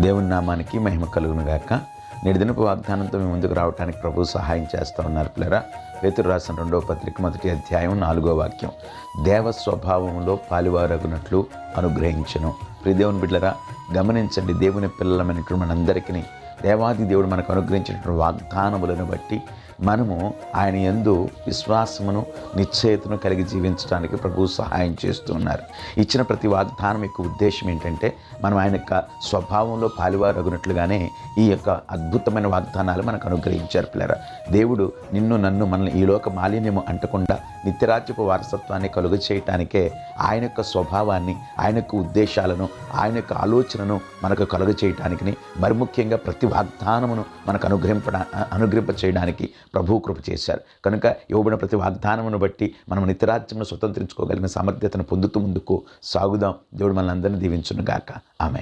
దేవుని నామానికి మహిమ కలుగును గాక. నేటి దినపు వాగ్దానంతో మీ ముందుకు రావడానికి ప్రభు సహాయం చేస్తూ ఉన్నారు పిల్లరా. పేతురు రాసిన రెండవ పత్రిక మొదటి అధ్యాయం నాలుగో వాక్యం. దేవ స్వభావంలో పాలువారగునట్లు అనుగ్రహించను. ప్రియ దేవుని బిడ్డరా గమనించండి దేవుని పిల్లలమైనటువంటి మనందరికీ. దేవాది దేవుడు మనకు అనుగ్రహించినటువంటి వాగ్దానములను బట్టి మనము ఆయన యందు విశ్వాసమును నిశ్చయతను కలిగి జీవించడానికి ప్రభు సహాయం చేస్తూ ఉన్నారు. ఇచ్చిన ప్రతి వాగ్దానం యొక్క ఉద్దేశం ఏంటంటే మనం ఆయన యొక్క స్వభావంలో పాలువారగునట్లుగానే ఈ యొక్క అద్భుతమైన వాగ్దానాలు మనకు అనుగ్రహించారు పిల్లరా. దేవుడు నిన్ను నన్ను మనల్ని ఈ లోక మాలిన్యము అంటకుండా నిత్యరాజ్యపు వారసత్వాన్ని కలుగ చేయటానికే ఆయన యొక్క స్వభావాన్ని ఆయన యొక్క ఉద్దేశాలను ఆయన యొక్క ఆలోచనను మనకు కలుగ చేయటానికి మరి ముఖ్యంగా ప్రతి వాగ్దానమును మనకు అనుగ్రహింప అనుగ్రహింప చేయడానికి ప్రభు కృప చేశారు. కనుక ఇవ్వబడిన ప్రతి వాగ్దానమును బట్టి మనం నిత్యరాజ్యమును స్వతంత్రించుకోగలిగిన సామర్థ్యతను పొందుతూ ముందుకు సాగుదాం. దేవుడు మనందరినీ దీవించునుగాక. దీవించును గాక ఆమె